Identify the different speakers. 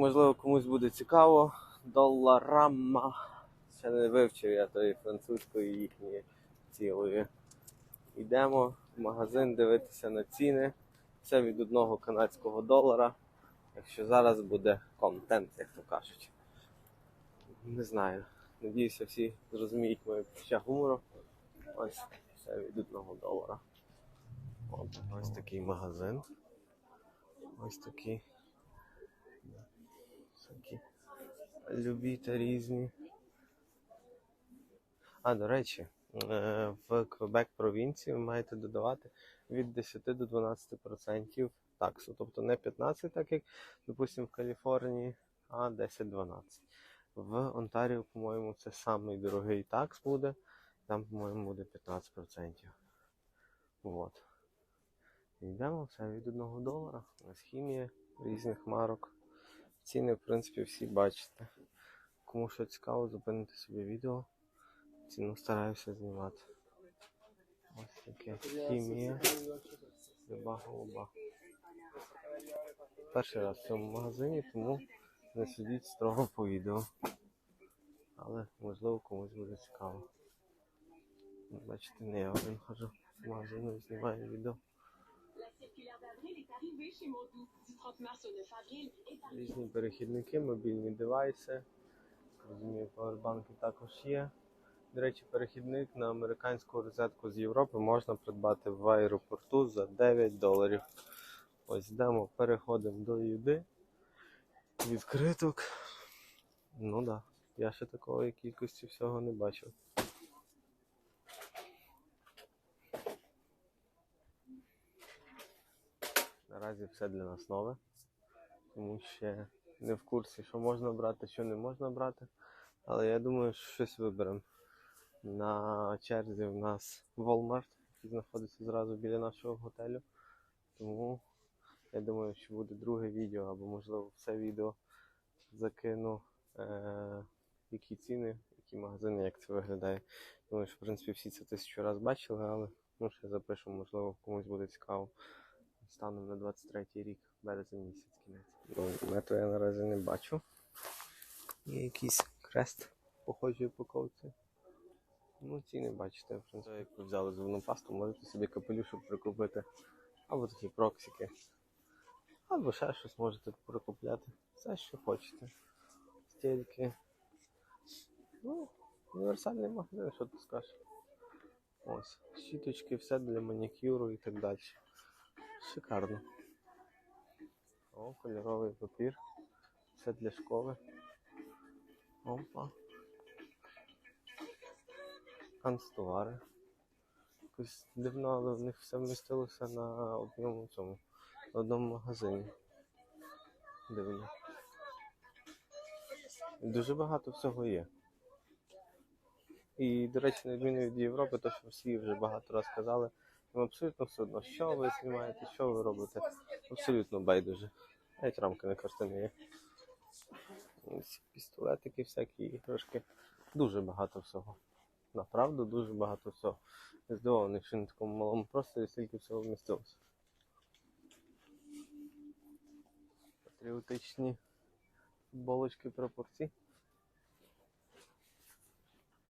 Speaker 1: можливо, комусь буде цікаво. Доларама. Ще не вивчив я тої французької їхньої цілої. Йдемо в магазин дивитися на ціни. Це від одного канадського долара. Якщо зараз буде контент, як то кажуть. Не знаю. Надіюся, всі зрозуміють моє почуття гумору. Ось це від одного долара. От, ось такий магазин. Ось такі. Всякі любі та різні. А, до речі, е, в Квебек провінції ви маєте додавати від 10 до 12% таксу. Тобто не 15, так як, допустимо, в Каліфорнії, а 10-12. В Онтаріо, по-моєму, це самий дорогий такс буде. Там, по-моєму, буде 15%. Вот. Йдемо, це від 1 долара. Ось хімія різних марок. Ціни, в принципі, всі бачите. Кому що цікаво, зупинити собі відео. Ціну стараюся знімати. Ось таке хімія. Люба голуба. Перший раз в цьому магазині, тому не сидіть строго по відео. Але можливо комусь буде цікаво. Бачите, не я один ходжу в магазину і знімаю відео.
Speaker 2: La circulaire d'avril est arrivée chez Modou. Du 30 mars au 9 avril, et
Speaker 1: Різні перехідники, мобільні девайси. Розумію, павербанки також є. До речі, перехідник на американську розетку з Європи можна придбати в аеропорту за 9 доларів. Ось йдемо, переходимо до їди. Відкриток. Ну так, да. я ще такої кількості всього не бачив. Наразі все для нас нове, тому ще не в курсі, що можна брати, що не можна брати. Але я думаю, що щось виберемо. На черзі в нас Walmart, який знаходиться зразу біля нашого готелю. Тому я думаю, що буде друге відео, або можливо все відео закину, е- які ціни, які магазини, як це виглядає. Думаю, що в принципі всі це тисячу разів бачили, але ну, ще запишемо, можливо, комусь буде цікаво. Станом на 23 рік, березень місяць кінець. Ну, метро я наразі не бачу. Є якийсь крест похожої упаковці. Ну, ціни бачите, в принципі, як ви взяли зубну пасту, можете собі капелюшок прикупити. Або такі проксики. Або ще щось можете прикупляти. Все, що хочете. Стільки. Ну, універсальний магазин, що ти скажеш. Ось, щіточки, все для манікюру і так далі. Шикарно. О, кольоровий папір. Все для школи. Опа. Канцтовари. Якось дивно, але в них все вмістилося на одному цьому, на одному магазині. Дивно. Дуже багато всього є. І, до речі, на відміну від Європи, то що всі вже багато разів казали, їм абсолютно все одно, що ви знімаєте, що ви робите. Абсолютно байдуже. Навіть рамки на картини є. Пістолетики всякі іграшки. Дуже багато всього. Направду дуже багато всього. Я здивований, що на такому малому просторі стільки всього вмістилося. Патріотичні футболочки прапорці.